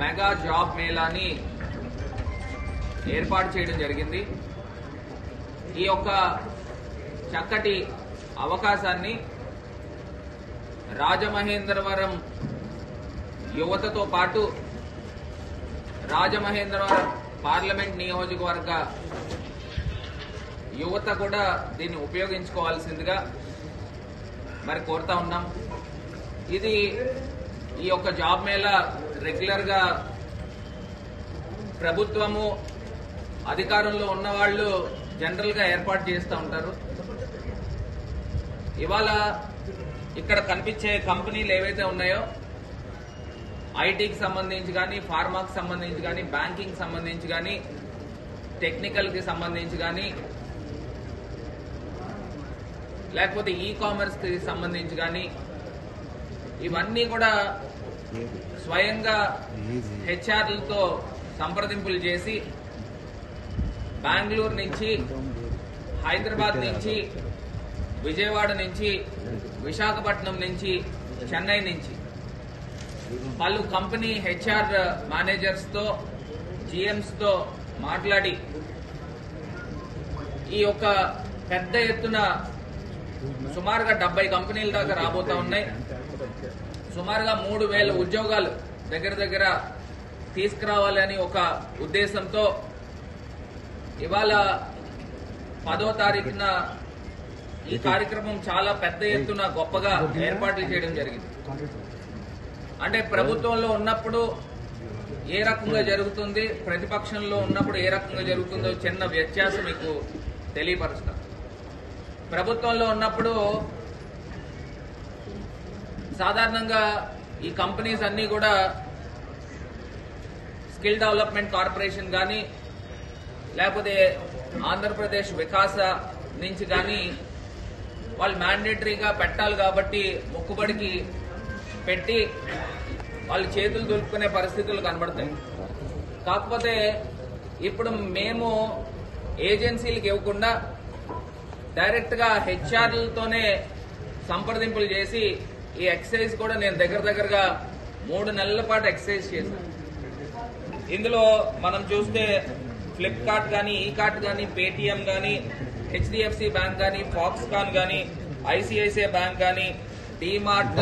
Mega job మేళాని ఏర్పాటు చేయడం జరిగింది. ఈ యొక్క చక్కటి అవకాశాన్ని రాజమహేంద్రవరం యువతతో పాటు రాజమహేంద్రవరం పార్లమెంట్ నియోజకవర్గ యువత కూడా దీన్ని ఉపయోగించుకోవాల్సిందిగా మరి కోరుతా ఉన్నాం. ఇది ఈ యొక్క జాబ్ మేళా రెగ్యులర్గా ప్రభుత్వము అధికారంలో ఉన్న వాళ్ళు ఏర్పాటు చేస్తూ ఉంటారు. ఇవాళ ఇక్కడ కనిపించే కంపెనీలు ఏవైతే ఉన్నాయో ఐటీకి సంబంధించి కానీ ఫార్మాకి సంబంధించి కానీ బ్యాంకింగ్ సంబంధించి కానీ టెక్నికల్కి సంబంధించి కానీ లేకపోతే ఈ కామర్స్కి సంబంధించి కానీ ఇవన్నీ కూడా స్వయంగా హెచ్ఆర్లతో సంప్రదింపులు చేసి బెంగళూరు నుంచి హైదరాబాద్ నుంచి విజయవాడ నుంచి విశాఖపట్నం నుంచి చెన్నై నుంచి పలు కంపెనీ హెచ్ఆర్ మేనేజర్స్తో జిఎంస్తో మాట్లాడి ఈ యొక్క పెద్ద ఎత్తున సుమారుగా డెబ్బై కంపెనీల దాకా రాబోతా ఉన్నాయి. సుమారుగా మూడు వేల ఉద్యోగాలు దగ్గర దగ్గర తీసుకురావాలని ఒక ఉద్దేశంతో ఇవాళ పదో తారీఖున ఈ కార్యక్రమం చాలా పెద్ద ఎత్తున గొప్పగా ఏర్పాట్లు చేయడం జరిగింది. అంటే ప్రభుత్వంలో ఉన్నప్పుడు ఏ రకంగా జరుగుతుంది ప్రతిపక్షంలో ఉన్నప్పుడు ఏ రకంగా జరుగుతుందో చిన్న వ్యత్యాసం మీకు తెలియపరుస్తా ప్రభుత్వంలో ఉన్నప్పుడు సాధారణంగా ఈ కంపెనీస్ అన్నీ కూడా స్కిల్ డెవలప్మెంట్ కార్పొరేషన్ కానీ లేకపోతే ఆంధ్రప్రదేశ్ వికాస నుంచి కానీ వాళ్ళు మ్యాండేటరీగా పెట్టాలి కాబట్టి మొక్కుబడికి పెట్టి వాళ్ళు చేతులు దులుపుకునే పరిస్థితులు కనబడతాయి. కాకపోతే ఇప్పుడు మేము ఏజెన్సీలకు ఇవ్వకుండా డైరెక్ట్గా హెచ్ఆర్లతోనే సంప్రదింపులు చేసి ఈ ఎక్సర్సైజ్ కూడా నేను దగ్గర దగ్గరగా మూడు నెలల పాటు ఎక్సర్సైజ్ చేశాను. ఇందులో మనం చూస్తే ఫ్లిప్కార్ట్ కానీ ఈ కార్ట్ కానీ పేటిఎం కానీ హెచ్డిఎఫ్సి బ్యాంక్ కానీ ఫాక్స్కాన్ కానీ ఐసిఐసిఐ బ్యాంక్ కానీ DMart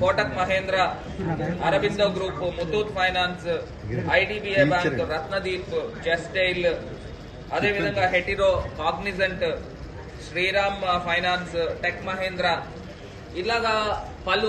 Kotak Mahindra Aurobindo group Muthoot finance IDBI bank Ratnadeep జస్టైల్ అదేవిధంగా Hetero Cognizant Shriram finance tech Mahindra ఇలాగా పళ్ళు